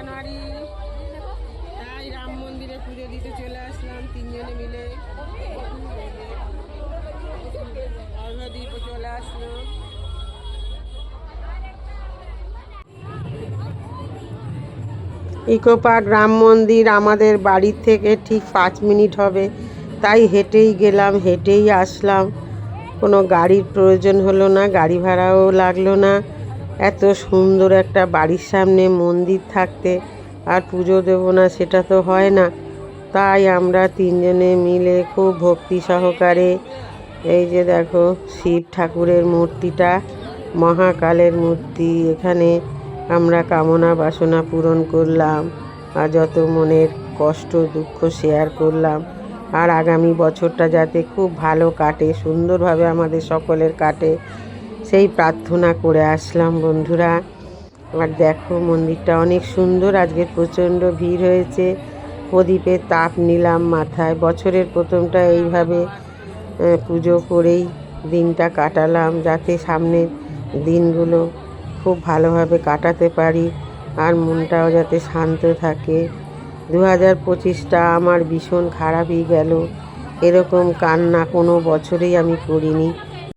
জানুয়ারি। তাই রাম মন্দিরে পুজো দিতে চলে আসলাম তিনজনে মিলে। অর্ঘদ্বীপে চলে আসলো। ইকো পার্ক রাম মন্দির আমাদের বাড়ির থেকে ঠিক পাঁচ মিনিট হবে। তাই হেঁটেই গেলাম, হেঁটেই আসলাম। কোনো গাড়ির প্রয়োজন হলো না, গাড়ি ভাড়াও লাগল না। এত সুন্দর একটা বাড়ির সামনে মন্দির থাকতে আর পুজো দেবো না, সেটা তো হয় না। তাই আমরা তিনজনে মিলে খুব ভক্তি সহকারে এই যে দেখো শিব ঠাকুরের মূর্তিটা, মহাকালের মূর্তি, এখানে আমরা কামনা বাসনা পূরণ করলাম আর যত মনের কষ্ট দুঃখ শেয়ার করলাম। আর আগামী বছরটা যাতে খুব ভালো কাটে, সুন্দরভাবে আমাদের সকলের কাটে। সেই প্রার্থনা করে আসলাম, বন্ধুরা। আর দেখো, মন্দিরটা অনেক সুন্দর। আজকে প্রচণ্ড ভিড় হয়েছে। প্রদীপের তাপ নিলাম মাথায়। বছরের প্রথমটা এইভাবে পুজো করেই দিনটা কাটালাম, যাতে সামনের দিনগুলো খুব ভালোভাবে কাটাতে পারি আর মনটাও যাতে শান্ত থাকে। দু হাজার পঁচিশটা আমার ভীষণ খারাপই গেল। এরকম কান্না কোনো বছরেই আমি করিনি।